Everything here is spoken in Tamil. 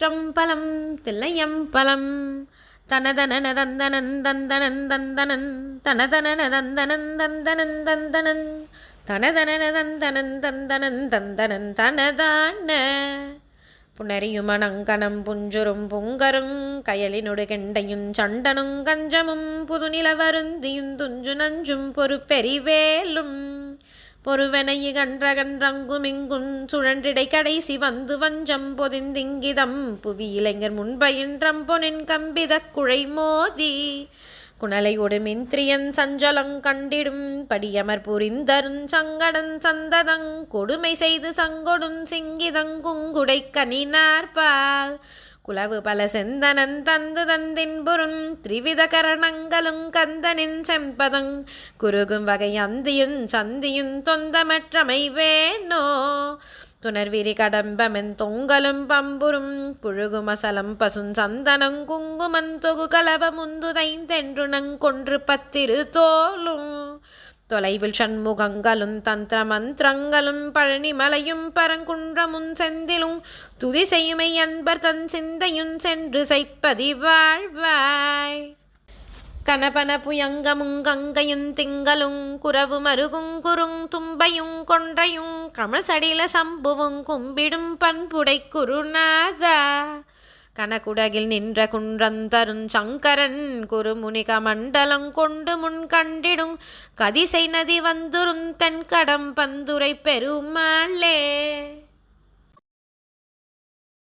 திருச்சிற்றம்பலம் தில்லையம்பலம் தனதனன தந்தனன் தந்தனன் தந்தனன். தனதனன தந்தனன் தந்தனன் தந்தனன். தனதனன தந்தனன் தந்தனன் தந்தனன் தனதான. புணரியுமணங்கணம் புஞ்சுரும் புங்கரும். கயலினுடு கெண்டையும் சண்டனும் கஞ்சமும். புதுநில வருந்தியும் துஞ்சு நஞ்சும் பொறுப்பெரிவேலும் பொறுவனையு கன்றகன்றங்குமிங்குன் சுழன்றிடை கடைசி வந்து வஞ்சம் பொதிந்திங்கிதம். புவி இளைஞர் முன்பயின்றம் பொனின் கம்பிதக் குழை மோதி குணலை ஒடுமின்றியன் சஞ்சலம் கண்டிடும் படியமர் புரிந்தருஞ் சங்கடன் சந்ததங் கொடுமை செய்து சங்கொடும் சிங்கிதங் குங்குடை கனினார்பால் குலவு பல செந்தனன் தந்து தந்தின்புறும் திரிவித கரணங்களும் கந்தனின் செம்பதும். குறுகும் வகை அந்தியும் சந்தியும் தொந்தமற்றமை வேணோ துணர்விரி கடம்பமென் தொங்கலும் பம்புரும் புழுகுமசலம் பசும் சந்தனங் குங்குமன் தொகு கலவ முந்துதைந்தென்றுணங் கொன்று பத்திரு தோலும். தொலைவில் சண்முகங்களும் தந்திர மந்திரங்களும் பழனிமலையும் பரங்குன்றமும் செந்திலும் துதி செய்யுமை அன்பர் தன் சிந்தையும் சென்று செய்ப்பதி வாழ்வாய். கனபன புயங்கமுங் கங்கையும் திங்களும் குரவு மருகுங் குறுங் தும்பையும் கொன்றையும் கமசடில சம்புவும் கும்பிடும் பண்புடை குருநாதா. கனகுடகில் நின்ற குன்றந்தருஞ் சங்கரன் குருமுனிக மண்டலம் கொண்டு முன் கண்டிடும் கதிசை நதி வந்துரும் தென் கடம் பந்துரை பெருமாளே.